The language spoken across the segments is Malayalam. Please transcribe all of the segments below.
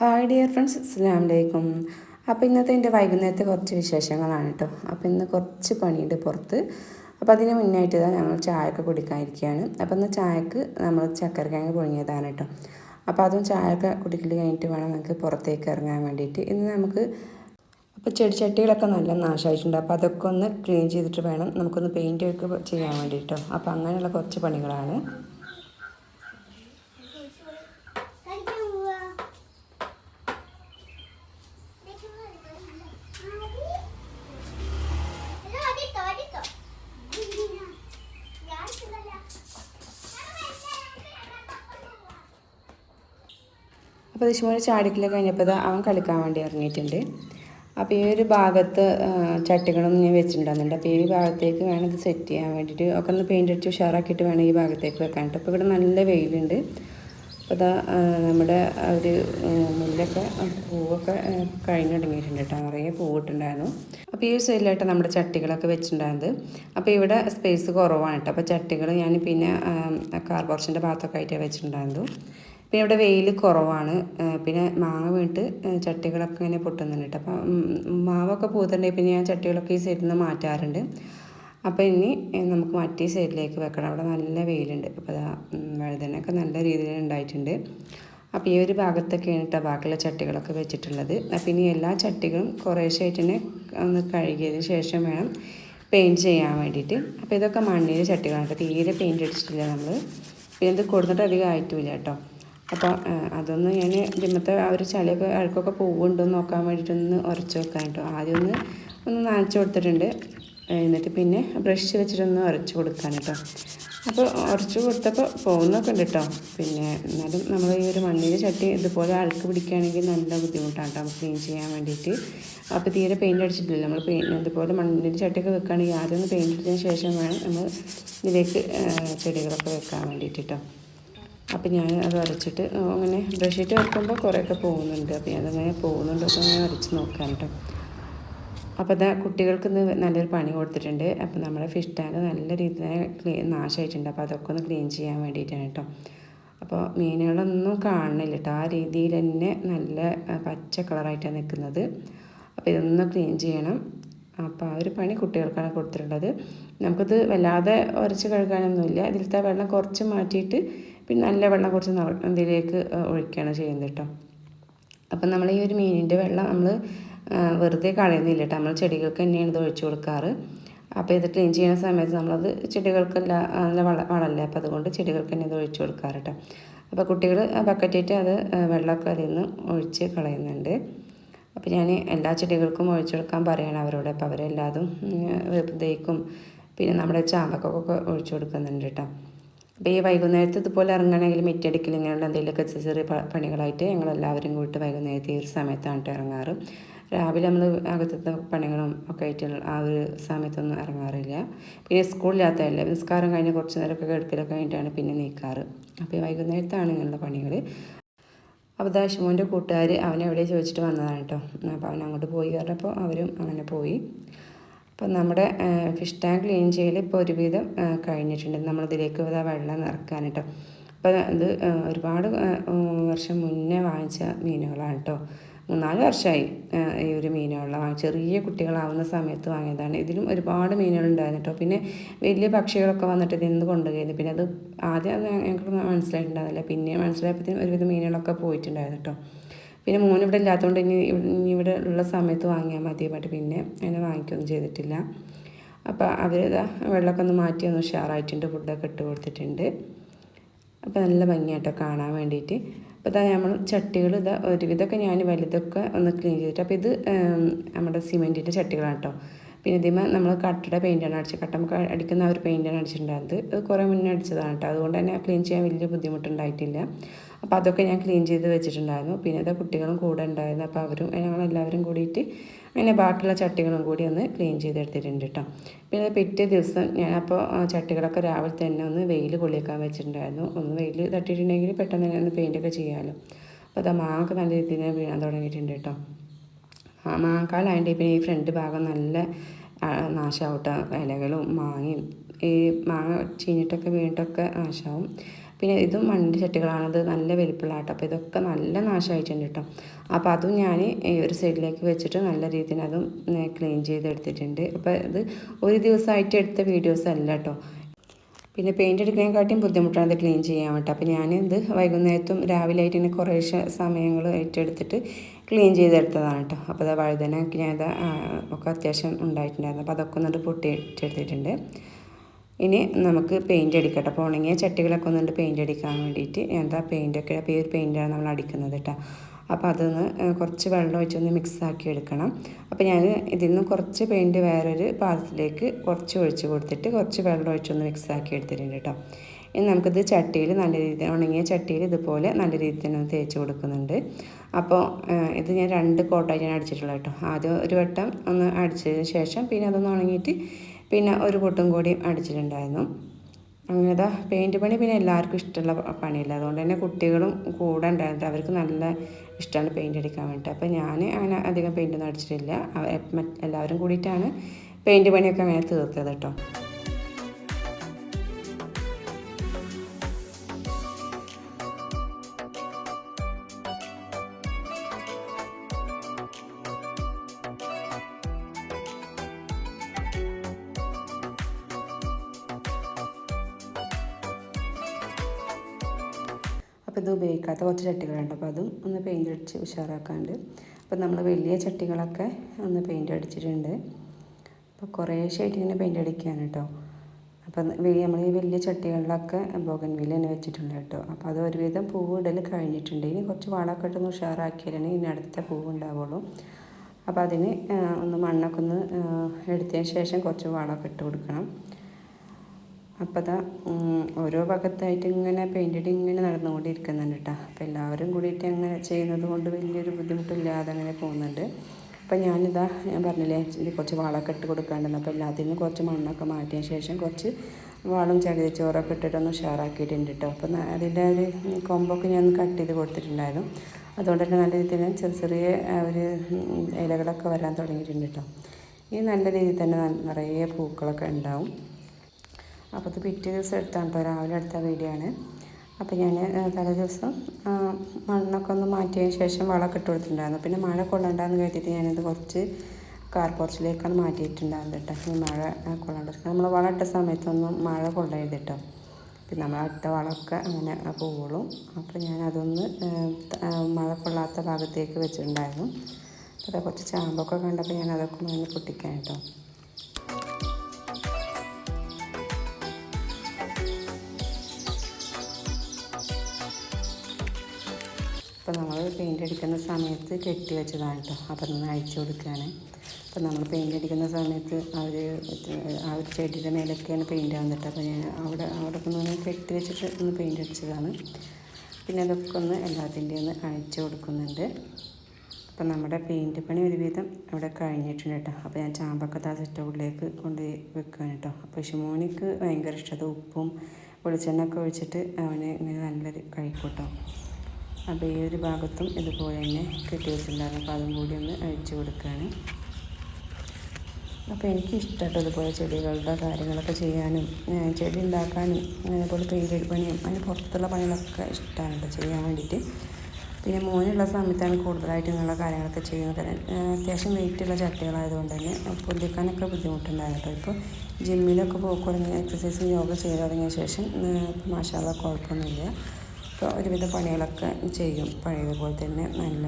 ഹായ് ഡിയർ ഫ്രണ്ട്സ് അസ്സാം വലൈക്കും അപ്പോൾ ഇന്നത്തെ എന്റെ വൈകുന്നേരത്തെ കുറച്ച് വിശേഷങ്ങളാണ് കേട്ടോ അപ്പോൾ ഇന്ന് കുറച്ച് പണിയുണ്ട് പുറത്ത്. അപ്പോൾ അതിന് മുന്നായിട്ട് ഇതാ ഞങ്ങൾ ചായയൊക്കെ കുടിക്കാനിരിക്കുകയാണ് അപ്പോൾ ഇന്ന് ചായക്ക് നമ്മൾ ചക്കരക്കിഴങ്ങ് പുഴുങ്ങിയതാണ് കേട്ടോ അപ്പോൾ അതും ചായയൊക്കെ കുടിക്കൽ കഴിഞ്ഞിട്ട് വേണം നമുക്ക് പുറത്തേക്ക് ഇറങ്ങാൻ വേണ്ടിയിട്ട്. ഇന്ന് നമുക്ക് അപ്പോൾ ചെടിച്ചട്ടികളൊക്കെ നല്ല നാശമായിട്ടുണ്ട് അപ്പോൾ അതൊക്കെ ഒന്ന് ക്ലീൻ ചെയ്തിട്ട് വേണം നമുക്കൊന്ന് പെയിന്റ് ഒക്കെ ചെയ്യാൻ വേണ്ടിയിട്ടോ അപ്പോൾ അങ്ങനെയുള്ള കുറച്ച് പണികളാണ് കളിക്കാൻ പോവാ ഹലോ അടിത്തോ അടിത്തോ ഞാൻ ചെല്ലല്ല അപ്പോൾ ദശമോന് ചാടിക്കൽ കഴിഞ്ഞപ്പോൾ ഇത് അവൻ കളിക്കാൻ വേണ്ടി ഇറങ്ങിയിട്ടുണ്ട്. അപ്പോൾ ഈ ഒരു ഭാഗത്ത് ചട്ടികളൊന്നും ഞാൻ വെച്ചിട്ടുണ്ടാകുന്നുണ്ട് അപ്പോൾ ഈ ഭാഗത്തേക്ക് വേണം ഇത് സെറ്റ് ചെയ്യാൻ വേണ്ടിയിട്ട്. ഒക്കെ ഒന്ന് പെയിന്റ് അടിച്ച് ഉഷാറാക്കിയിട്ട് വേണം ഈ ഭാഗത്തേക്ക് വെക്കാൻ കേട്ടോ അപ്പോൾ ഇവിടെ നല്ല വെയിലുണ്ട്. അപ്പോൾ ഇതാ നമ്മുടെ ഒരു മുല്ലൊക്കെ പൂവൊക്കെ കഴിഞ്ഞ് തുടങ്ങിയിട്ടുണ്ട് കേട്ടോ. നിറയെ പൂവിട്ടുണ്ടായിരുന്നു അപ്പോൾ ഈ ഒരു സൈഡിലായിട്ട് നമ്മുടെ ചട്ടികളൊക്കെ വെച്ചിട്ടുണ്ടായിരുന്നത്. അപ്പോൾ ഇവിടെ സ്പേസ് കുറവാണ് കേട്ടോ. അപ്പോൾ ചട്ടികൾ ഞാൻ പിന്നെ കാർബോർഷന്റെ ഭാഗത്തൊക്കെ ആയിട്ടാണ് വെച്ചിട്ടുണ്ടായിരുന്നു പിന്നെ ഇവിടെ വെയിൽ കുറവാണ്. പിന്നെ മാങ്ങ വീണിട്ട് ചട്ടികളൊക്കെ ഇങ്ങനെ പൊട്ടുന്നുണ്ട്. കേട്ടോ അപ്പം മാവൊക്കെ പൂത്തുണ്ടെങ്കിൽ പിന്നെ ഞാൻ ചട്ടികളൊക്കെ ഈ സൈഡിൽ നിന്ന് മാറ്റാറുണ്ട്. അപ്പോൾ ഇനി നമുക്ക് മറ്റേ സൈഡിലേക്ക് വെക്കണം. അവിടെ നല്ല വെയിലുണ്ട്. അപ്പോൾ അതാ വഴുതനൊക്കെ നല്ല രീതിയിൽ ഉണ്ടായിട്ടുണ്ട്. അപ്പോൾ ഈ ഒരു ഭാഗത്തൊക്കെയാണ് കേട്ടോ ബാക്കിയുള്ള ചട്ടികളൊക്കെ വെച്ചിട്ടുള്ളത്. അപ്പോൾ ഇനി എല്ലാ ചട്ടികളും കുറേശ്ശായിട്ട് തന്നെ ഒന്ന് കഴുകിയതിന് ശേഷം വേണം പെയിന്റ് ചെയ്യാൻ വേണ്ടിയിട്ട്. അപ്പോൾ ഇതൊക്കെ മണ്ണിന്റെ ചട്ടികളാണ്. തീരെ പെയിന്റ് അടിച്ചിട്ടില്ല നമ്മൾ പിന്നെ ഇത് കൊടുത്തിട്ട് അധികം ആയിട്ടുമില്ല കേട്ടോ അപ്പോൾ അതൊന്ന് ഞാൻ ഇതിമത്തെ ആ ഒരു ചളിയൊക്കെ അഴുക്കൊക്കെ പോവുണ്ടോ എന്ന് നോക്കാൻ വേണ്ടിയിട്ടൊന്ന് ഉരച്ച് വെക്കാൻ കേട്ടോ. ആദ്യം ഒന്ന് ഒന്ന് നനച്ച് കൊടുത്തിട്ടുണ്ട്. എന്നിട്ട് പിന്നെ ബ്രഷ് വെച്ചിട്ടൊന്ന് ഉരച്ച് കൊടുക്കാൻ കേട്ടോ. അപ്പോൾ ഉരച്ച് കൊടുത്തപ്പോൾ പോകുന്നൊക്കെ ഉണ്ട് കേട്ടോ. പിന്നെ എന്നാലും നമ്മൾ ഈ ഒരു മണ്ണിന്റെ ചട്ടി ഇതുപോലെ അഴുക്ക് പിടിക്കുകയാണെങ്കിൽ നല്ല ബുദ്ധിമുട്ടാണ് കേട്ടോ. ക്ലീൻ ചെയ്യാൻ വേണ്ടിയിട്ട്. അപ്പോൾ തീരെ പെയിന്റ് അടിച്ചിട്ടില്ല നമ്മൾ പെയിന്റ് ഇതുപോലെ മണ്ണിന്റെ ചട്ടിയൊക്കെ വെക്കുകയാണെങ്കിൽ ആദ്യം ഒന്ന് പെയിന്റ് അടിച്ചതിന് ശേഷം വേണം നമ്മൾ ഇതിലേക്ക് ചെടികളൊക്കെ വെക്കാൻ വേണ്ടിയിട്ട് കേട്ടോ. അപ്പം ഞാൻ അത് വരച്ചിട്ട് അങ്ങനെ ബ്രഷീറ്റ് വരക്കുമ്പോൾ കുറേയൊക്കെ പോകുന്നുണ്ട്. അപ്പം അതങ്ങനെ പോകുന്നുണ്ട്. അപ്പോൾ ഞാൻ വരച്ച് നോക്കാം കേട്ടോ അപ്പോൾ അതാ കുട്ടികൾക്ക് ഇന്ന് നല്ലൊരു പണി കൊടുത്തിട്ടുണ്ട്. അപ്പോൾ നമ്മുടെ ഫിഷ് ടാങ്ക് നല്ല രീതിയിൽ ക്ലീൻ നാശമായിട്ടുണ്ട് അപ്പോൾ അതൊക്കെ ഒന്ന് ക്ലീൻ ചെയ്യാൻ വേണ്ടിയിട്ടാണ് കേട്ടോ അപ്പോൾ മീനുകളൊന്നും കാണുന്നില്ല കേട്ടോ ആ രീതിയിൽ തന്നെ നല്ല പച്ച കളറായിട്ടാണ് നിൽക്കുന്നത്. അപ്പോൾ ഇതൊന്ന് ക്ലീൻ ചെയ്യണം. അപ്പോൾ ആ ഒരു പണി കുട്ടികൾക്കാണ് കൊടുത്തിട്ടുള്ളത്. നമുക്കത് വല്ലാതെ ഉരച്ച് കഴുകാനൊന്നുമില്ല. ഇതിലത്തെ വെള്ളം കുറച്ച് മാറ്റിയിട്ട് പിന്നെ നല്ല വെള്ളം കുറച്ച് ഇതിലേക്ക് ഒഴിക്കുകയാണ് ചെയ്യുന്നത് കേട്ടോ. അപ്പം നമ്മൾ ഈ ഒരു മീനിന്റെ വെള്ളം നമ്മൾ വെറുതെ കളയുന്നില്ല കേട്ടോ. നമ്മൾ ചെടികൾക്ക് തന്നെയാണ് ഇത് ഒഴിച്ചു കൊടുക്കാറ്. അപ്പോൾ ഇത് ക്ലീൻ ചെയ്യുന്ന സമയത്ത് നമ്മളത് ചെടികൾക്കല്ല നല്ല വള വളമല്ലേ? അപ്പോൾ അതുകൊണ്ട് ചെടികൾക്ക് തന്നെ ഇത് ഒഴിച്ചു കൊടുക്കാറ് കേട്ടോ. അപ്പോൾ കുട്ടികൾ ബക്കറ്റേറ്റ് അത് വെള്ളമൊക്കെ അതിൽ നിന്ന് ഒഴിച്ച് കളയുന്നുണ്ട്. അപ്പോൾ ഞാൻ എല്ലാ ചെടികൾക്കും ഒഴിച്ചു കൊടുക്കാൻ പറയണം അവരോട്. അപ്പോൾ അവരെല്ലാതും വെറുതേക്കും പിന്നെ നമ്മുടെ ചാമ്പക്കൊക്കെ ഒഴിച്ചു കൊടുക്കുന്നുണ്ട് കേട്ടോ. അപ്പോൾ ഈ വൈകുന്നേരത്ത് ഇതുപോലെ ഇറങ്ങണമെങ്കിൽ മിറ്റടിക്കൽ ഇങ്ങനെയുള്ള എന്തെങ്കിലുമൊക്കെ ചെറിയ ചെറിയ പണികളായിട്ട് ഞങ്ങളെല്ലാവരും കൂട്ട് വൈകുന്നേരത്തെ ഈ ഒരു സമയത്താണ് ഇറങ്ങാറ്. രാവിലെ നമ്മൾ അകത്തത്തെ പണികളും ഒക്കെ ആയിട്ട് ആ ഒരു സമയത്തൊന്നും ഇറങ്ങാറില്ല. പിന്നെ സ്കൂളില്ലാത്തതല്ലേ നിസ്കാരം കഴിഞ്ഞ് കുറച്ച് നേരമൊക്കെ കിടക്കലൊക്കെ കഴിഞ്ഞിട്ടാണ് പിന്നെ നീക്കാറ്. അപ്പോൾ വൈകുന്നേരത്താണ് ഇങ്ങനെയുള്ള പണികൾ. അപ്പോൾ ദാശുമോന്റെ കൂട്ടുകാർ അവനെ എവിടെ ചോദിച്ചിട്ട് വന്നതാണ് കേട്ടോ. അപ്പോൾ അവൻ അങ്ങോട്ട് പോയി. പറഞ്ഞപ്പോൾ അവരും അങ്ങനെ പോയി. അപ്പോൾ നമ്മുടെ ഫിഷ് ടാങ്ക് ക്ലീൻ ചെയ്യൽ ഇപ്പോൾ ഒരുവിധം കഴിഞ്ഞിട്ടുണ്ട്. നമ്മളിതിലേക്ക് വെള്ളം നിറക്കാൻ അപ്പോൾ ഇത് ഒരുപാട് വർഷം മുന്നേ വാങ്ങിച്ച മീനുകളാണ് കേട്ടോ മൂന്നാൽ വർഷമായി ഈ ഒരു മീനുകളെ വാങ്ങി ചെറിയ കുട്ടികളാവുന്ന സമയത്ത് വാങ്ങിയതാണ്. ഇതിലും ഒരുപാട് മീനുകളുണ്ടായിരുന്നു കേട്ടോ പിന്നെ വലിയ പക്ഷികളൊക്കെ വന്നിട്ട് ഇതിന്ന് കൊണ്ടുപോയിരുന്നു. പിന്നെ അത് ആദ്യം അത് ഞങ്ങൾക്ക് മനസ്സിലായിട്ടുണ്ടായിരുന്നില്ല. പിന്നെ മനസ്സിലായപ്പോഴത്തേനും ഒരുവിധം മീനുകളൊക്കെ പോയിട്ടുണ്ടായിരുന്നു കേട്ടോ പിന്നെ മോൻ ഇവിടെ ഇല്ലാത്തതുകൊണ്ട് ഇനി ഇവിടെ ഉള്ള സമയത്ത് വാങ്ങിയാൽ മതി പറഞ്ഞിട്ട് പിന്നെ അതിനെ വാങ്ങിക്കൊന്നും ചെയ്തിട്ടില്ല. അപ്പോൾ അവർ വെള്ളമൊക്കെ ഒന്ന് മാറ്റി ഒന്ന് ഉഷാറായിട്ടുണ്ട് ഫുഡൊക്കെ ഇട്ട് കൊടുത്തിട്ടുണ്ട്. അപ്പോൾ നല്ല ഭംഗിയായിട്ടോ കാണാൻ വേണ്ടിയിട്ട്. അപ്പോൾ ഇതാ നമ്മൾ ചട്ടികൾ ഇതാ ഒരുവിധമൊക്കെ ഞാൻ വലുതൊക്കെ ഒന്ന് ക്ലീൻ ചെയ്തിട്ട് അപ്പോൾ ഇത് നമ്മുടെ സിമെന്റിന്റെ ചട്ടികളാണ് കേട്ടോ പിന്നെ ഇതിമേ നമ്മൾ കട്ടയുടെ പെയിന്റാണ് അടിച്ചത് കട്ട നമുക്ക് അടിക്കുന്ന ആ ഒരു പെയിന്റാണ് അടിച്ചിട്ടുണ്ടായിരുന്നത്. ഇത് കുറേ മുന്നേ അടിച്ചതാണ് കേട്ടോ. അതുകൊണ്ട് തന്നെ ക്ലീൻ ചെയ്യാൻ വലിയ ബുദ്ധിമുട്ടുണ്ടായിട്ടില്ല. അപ്പോൾ അതൊക്കെ ഞാൻ ക്ലീൻ ചെയ്ത് വെച്ചിട്ടുണ്ടായിരുന്നു. പിന്നെ ഇതാ കുട്ടികളും കൂടെ ഉണ്ടായിരുന്നു. അപ്പോൾ അവരും ഞങ്ങളെല്ലാവരും കൂടിയിട്ട് അങ്ങനെ ബാക്കിയുള്ള ചട്ടികളും കൂടി ഒന്ന് ക്ലീൻ ചെയ്തെടുത്തിട്ടുണ്ട് കേട്ടോ പിന്നെ പിറ്റേ ദിവസം ഞാനപ്പോൾ ചട്ടികളൊക്കെ രാവിലെ തന്നെ ഒന്ന് വെയിൽ കൊള്ളിക്കാൻ വെച്ചിട്ടുണ്ടായിരുന്നു. ഒന്ന് വെയിൽ തട്ടിയിട്ടുണ്ടെങ്കിൽ പെട്ടെന്ന് തന്നെ ഒന്ന് പെയിന്റൊക്കെ ചെയ്യാമല്ലോ അപ്പോൾ അത് മാങ്ങൊക്കെ നല്ല രീതിയിൽ തന്നെ വീഴാൻ തുടങ്ങിയിട്ടുണ്ട് കേട്ടോ മാങ്ങാക്കാലായതുകൊണ്ട് പിന്നെ ഈ ഫ്രണ്ട് ഭാഗം നല്ല നാശമാവട്ടെ ഇലകളും മാങ്ങയും ഈ മാങ്ങ ചീഞ്ഞിട്ടൊക്കെ വീണിട്ടൊക്കെ നാശമാവും പിന്നെ ഇതും മണ്ണിന്റെ ചട്ടികളാണ് ഇത് നല്ല വലിപ്പമുള്ള ആട്ടം അപ്പോൾ ഇതൊക്കെ നല്ല നാശമായിട്ടുണ്ട് കേട്ടോ. അപ്പോൾ അതും ഞാൻ ഒരു സൈഡിലേക്ക് വെച്ചിട്ട് നല്ല രീതിയിൽ അതും ക്ലീൻ ചെയ്തെടുത്തിട്ടുണ്ട്. അപ്പോൾ ഇത് ഒരു ദിവസമായിട്ട് എടുത്ത വീഡിയോസ് അല്ല കേട്ടോ. പിന്നെ പെയിന്റ് എടുക്കുന്നതിനെക്കാട്ടിയും ബുദ്ധിമുട്ടാണ് ഇത് ക്ലീൻ ചെയ്യാൻ വേണ്ടി അപ്പോൾ ഞാൻ ഇത് വൈകുന്നേരത്തും രാവിലെ ആയിട്ട് ഇങ്ങനെ കുറേശ്ശെ സമയങ്ങൾ ഏറ്റെടുത്തിട്ട് ക്ലീൻ ചെയ്തെടുത്തതാണ് കേട്ടോ. അപ്പോൾ അത് ഞാൻ ഇത് ഒക്കെ അത്യാവശ്യം ഉണ്ടായിട്ടുണ്ടായിരുന്നു. അപ്പോൾ അതൊക്കെ ഒന്നിട്ട് പൊട്ടിച്ചെടുത്തിട്ടുണ്ട് ഇനി നമുക്ക് പെയിന്റ് അടിക്കട്ടെ. അപ്പോൾ ഉണങ്ങിയ ചട്ടികളൊക്കെ ഒന്നുണ്ട് പെയിന്റ് അടിക്കാൻ വേണ്ടിയിട്ട് എന്താ പെയിന്റൊക്കെ അപ്പോൾ ഈ ഒരു പെയിന്റാണ് നമ്മൾ അടിക്കുന്നത് കേട്ടോ അപ്പോൾ അതൊന്ന് കുറച്ച് വെള്ളം ഒഴിച്ചൊന്ന് മിക്സ് ആക്കി എടുക്കണം. അപ്പോൾ ഞാൻ ഇതിൽ നിന്ന് കുറച്ച് പെയിന്റ് വേറൊരു പാത്രത്തിലേക്ക് കുറച്ച് ഒഴിച്ച് കൊടുത്തിട്ട് കുറച്ച് വെള്ളം ഒഴിച്ചൊന്ന് മിക്സ് ആക്കി എടുത്തിട്ടുണ്ട് കേട്ടോ ഇനി നമുക്കിത് ചട്ടിയിൽ നല്ല രീതിയിൽ ഉണങ്ങിയ ചട്ടിയിൽ ഇതുപോലെ നല്ല രീതിയിൽ തന്നെ തേച്ച് കൊടുക്കുന്നുണ്ട്. അപ്പോൾ ഇത് ഞാൻ രണ്ട് കോട്ടായി ഞാൻ അടിച്ചിട്ടുള്ളത് കേട്ടോ ആദ്യം ഒരു വട്ടം ഒന്ന് അടിച്ചതിന് ശേഷം പിന്നെ അതൊന്ന് ഉണങ്ങിയിട്ട് പിന്നെ ഒരു കൂട്ടം കൂടി അടിച്ചിട്ടുണ്ടായിരുന്നു. അങ്ങനത്തെ പെയിന്റ് പണി പിന്നെ എല്ലാവർക്കും ഇഷ്ടമുള്ള പണിയല്ല. അതുകൊണ്ട് തന്നെ കുട്ടികളും കൂടെ ഉണ്ടായിരുന്നു അവർക്ക് നല്ല ഇഷ്ടമാണ് പെയിന്റ് അടിക്കാൻ വേണ്ടിയിട്ട്. അപ്പോൾ ഞാൻ അങ്ങനെ അധികം പെയിന്റൊന്നും അടിച്ചിട്ടില്ല. എല്ലാവരും കൂടിയിട്ടാണ് പെയിന്റ് പണിയൊക്കെ അങ്ങനെ തീർത്തത് കേട്ടോ. ഇത് ഉപയോഗിക്കാത്ത കുറച്ച് ചട്ടികളുണ്ട്. അപ്പോൾ അതും ഒന്ന് പെയിന്റ് അടിച്ച് ഉഷാറാക്കാണ്ട്. അപ്പോൾ നമ്മൾ വലിയ ചട്ടികളൊക്കെ ഒന്ന് പെയിന്റ് അടിച്ചിട്ടുണ്ട്. അപ്പോൾ കുറേശ്ശായിട്ട് ഇങ്ങനെ പെയിന്റ് അടിക്കുകയാണ് കേട്ടോ. അപ്പം നമ്മൾ ഈ വലിയ ചട്ടികളിലൊക്കെ ബോഗൻ വില തന്നെ വെച്ചിട്ടുണ്ട് കേട്ടോ. അപ്പോൾ അത് ഒരുവിധം പൂവ് ഇടൽ കഴിഞ്ഞിട്ടുണ്ട്. ഇനി കുറച്ച് വളമൊക്കെ ഇട്ടൊന്ന് ഉഷാറാക്കിയാലാണ് ഇനി അടുത്ത പൂവ് ഉണ്ടാവുള്ളൂ. അപ്പോൾ അതിന് ഒന്ന് മണ്ണൊക്കെ ഒന്ന് എടുത്തതിന് ശേഷം കുറച്ച് വളമൊക്കെ ഇട്ട് കൊടുക്കണം. അപ്പോൾ ഉം, ഓരോ ഭാഗത്തായിട്ട് ഇങ്ങനെ പെയിന്റഡ് ഇങ്ങനെ നടന്നുകൊണ്ടിരിക്കുന്നുണ്ട് കേട്ടോ അപ്പോൾ എല്ലാവരും കൂടിയിട്ട് അങ്ങനെ ചെയ്യുന്നത് കൊണ്ട് വലിയൊരു ബുദ്ധിമുട്ടില്ലാതെ അങ്ങനെ പോകുന്നുണ്ട്. അപ്പോൾ ഞാനിതാ ഞാൻ പറഞ്ഞില്ലേ ഇതിൽ കുറച്ച് വളമൊക്കെ ഇട്ട് കൊടുക്കാണ്ടെന്ന്. അപ്പോൾ എല്ലാത്തിനും കുറച്ച് മണ്ണൊക്കെ മാറ്റിയ ശേഷം കുറച്ച് വളം ചകിരി ചോറൊക്കെ ഇട്ടിട്ടൊന്ന് ഉഷാറാക്കിയിട്ടുണ്ട് കേട്ടോ അപ്പം അതിന്റെ ഒരു കൊമ്പൊക്കെ ഞാൻ കട്ട് ചെയ്ത് കൊടുത്തിട്ടുണ്ടായിരുന്നു. അതുകൊണ്ട് തന്നെ നല്ല രീതിയിൽ ചെറിയ ചെറിയ ഒരു ഇലകളൊക്കെ വരാൻ തുടങ്ങിയിട്ടുണ്ട് കേട്ടോ ഈ നല്ല രീതിയിൽ തന്നെ നിറയെ പൂക്കളൊക്കെ ഉണ്ടാവും. അപ്പോൾ ഇത് പിറ്റേ ദിവസം എടുത്താണ് കേട്ടോ രാവിലെ എടുത്ത വീഡിയോ അപ്പോൾ ഞാൻ തലേ ദിവസം മണ്ണൊക്കെ ഒന്ന് മാറ്റിയതിന് ശേഷം വളമൊക്കെ ഇട്ട് കൊടുത്തിട്ടുണ്ടായിരുന്നു. പിന്നെ മഴ കൊള്ളണ്ടെന്ന് കരുതിയിട്ട് ഞാനിത് കുറച്ച് കാർ പോർച്ചിലേക്കാണ് മാറ്റിയിട്ടുണ്ടായിരുന്നത് കേട്ടോ ഈ മഴ കൊള്ളണ്ട നമ്മൾ വളം ഇട്ട സമയത്തൊന്നും മഴ കൊള്ളരുത് കേട്ടോ പിന്നെ നമ്മൾ അടുത്ത വളമൊക്കെ അങ്ങനെ പോവുള്ളൂ. അപ്പോൾ ഞാൻ അതൊന്ന് മഴ കൊള്ളാത്ത ഭാഗത്തേക്ക് വെച്ചിട്ടുണ്ടായിരുന്നു. അപ്പോൾ കുറച്ച് ചാമ്പൊക്കെ കണ്ടപ്പോൾ ഞാൻ അതൊക്കെ ഒന്ന് പൊട്ടിക്കാൻ കേട്ടോ അപ്പോൾ നമ്മൾ പെയിന്റ് അടിക്കുന്ന സമയത്ത് കെട്ടി വെച്ചതാണ് കേട്ടോ. അപ്പം നിന്ന് അഴിച്ചു കൊടുക്കുകയാണ്. അപ്പം നമ്മൾ പെയിന്റ് അടിക്കുന്ന സമയത്ത് അവർ ആ ഒരു ചെടിയുടെ മേലൊക്കെയാണ് പെയിന്റ് വന്നിട്ട്. അപ്പോൾ ഞാൻ അവിടെ അവിടെ ഒന്ന് കെട്ടി വെച്ചിട്ട് ഒന്ന് പെയിന്റ് അടിച്ചതാണ്. പിന്നെ അതൊക്കെ ഒന്ന് എല്ലാത്തിന്റെ ഒന്ന് അഴിച്ചു കൊടുക്കുന്നുണ്ട്. അപ്പം നമ്മുടെ പെയിന്റ് പണി ഒരുവിധം അവിടെ കഴിഞ്ഞിട്ടുണ്ട് കേട്ടോ. അപ്പോൾ ഞാൻ ചാമ്പൊക്കെ ആ സെറ്റബിളിലേക്ക് കൊണ്ട് വെക്കുകയാണ് കേട്ടോ. അപ്പോൾ ഷിമോനിക്ക് ഭയങ്കര ഇഷ്ടം. ഉപ്പും വെളിച്ചെണ്ണ ഒക്കെ ഒഴിച്ചിട്ട് അവന് ഇങ്ങനെ നല്ലൊരു കഴിക്കൂട്ടോ അപ്പോൾ ഈ ഒരു ഭാഗത്തും ഇതുപോലെ തന്നെ കെട്ടി വെച്ചിട്ടുണ്ടായിരുന്നു. അപ്പോൾ അതും കൂടി ഒന്ന് അഴിച്ചു കൊടുക്കുകയാണ്. അപ്പോൾ എനിക്ക് ഇഷ്ടമായിട്ട് അതുപോലെ ചെടികളുടെ കാര്യങ്ങളൊക്കെ ചെയ്യാനും ചെടി ഉണ്ടാക്കാനും അതേപോലെ പെയിന്റ് പണിയും അതിന് പുറത്തുള്ള പണികളൊക്കെ ഇഷ്ടമാണ് കേട്ടോ ചെയ്യാൻ വേണ്ടിയിട്ട്. പിന്നെ മോനുള്ള സമയത്താണ് കൂടുതലായിട്ട് ഇങ്ങനെയുള്ള കാര്യങ്ങളൊക്കെ ചെയ്യുന്നത്. അത്യാവശ്യം വെയിറ്റുള്ള ചട്ടികളായതുകൊണ്ട് തന്നെ പൊന്തിക്കാനൊക്കെ ബുദ്ധിമുട്ടുണ്ടായിരുന്നു ഇപ്പോൾ ജിമ്മിലൊക്കെ പോയി തുടങ്ങിയ എക്സസൈസും യോഗ ചെയ്ത് തുടങ്ങിയ ശേഷം മാഷാല കുഴപ്പമൊന്നുമില്ല. അപ്പോൾ ഒരുവിധ പണികളൊക്കെ ചെയ്യും. പഴയതുപോലെ തന്നെ നല്ല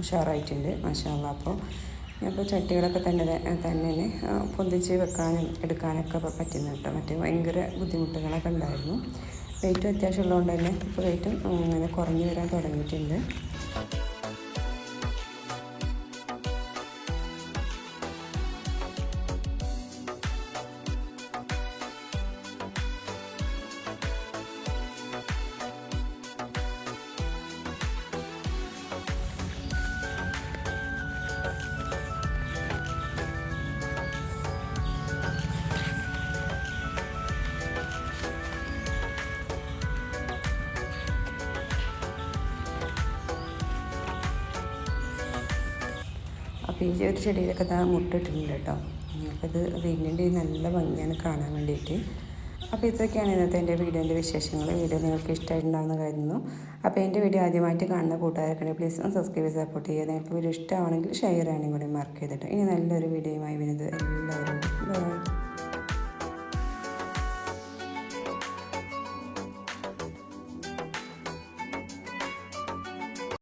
ഉഷാറായിട്ടുണ്ട് മാഷാള്ള അപ്പോൾ ഞാനിപ്പോൾ ചട്ടികളൊക്കെ തന്നെ തന്നെ പൊന്തിച്ച് വെക്കാനും എടുക്കാനൊക്കെ പറ്റുന്ന കേട്ടോ. മറ്റേ ഭയങ്കര ബുദ്ധിമുട്ടുകളൊക്കെ ഉണ്ടായിരുന്നു. വെയിറ്റും അത്യാവശ്യം ഉള്ളതുകൊണ്ട് തന്നെ ഇപ്പോൾ വെയിറ്റും ഇങ്ങനെ കുറഞ്ഞു വരാൻ തുടങ്ങിയിട്ടുണ്ട്. അപ്പോൾ ഈ ഒരു ചെടിയിലൊക്കെ ഇതാ മുട്ടിട്ടിട്ടുണ്ട് കേട്ടോ. അപ്പോൾ ഇത് വീടിന്റെ നല്ല ഭംഗിയാണ് കാണാൻ വേണ്ടിയിട്ട്. അപ്പോൾ ഇതൊക്കെയാണ് ഇന്നത്തെ എന്റെ വീഡിയോന്റെ വിശേഷങ്ങൾ വീഡിയോ നിങ്ങൾക്ക് ഇഷ്ടമായിട്ടുണ്ടാവുന്ന കരുതുന്നു. അപ്പോൾ എന്റെ വീഡിയോ ആദ്യമായിട്ട് കാണുന്ന കൂട്ടുകാരൊക്കെയാണ് പ്ലീസ് ഒന്ന് സബ്സ്ക്രൈബ് സപ്പോർട്ട് ചെയ്യുക. നിങ്ങൾക്ക് വീഡിയോ ഇഷ്ടമാണെങ്കിൽ ഷെയർ ചെയ്യാനും കൂടി മാർക്ക് ചെയ്തിട്ട് ഇനി നല്ലൊരു വീഡിയോയുമായി വരുന്നത് എല്ലാവരും. ബൈ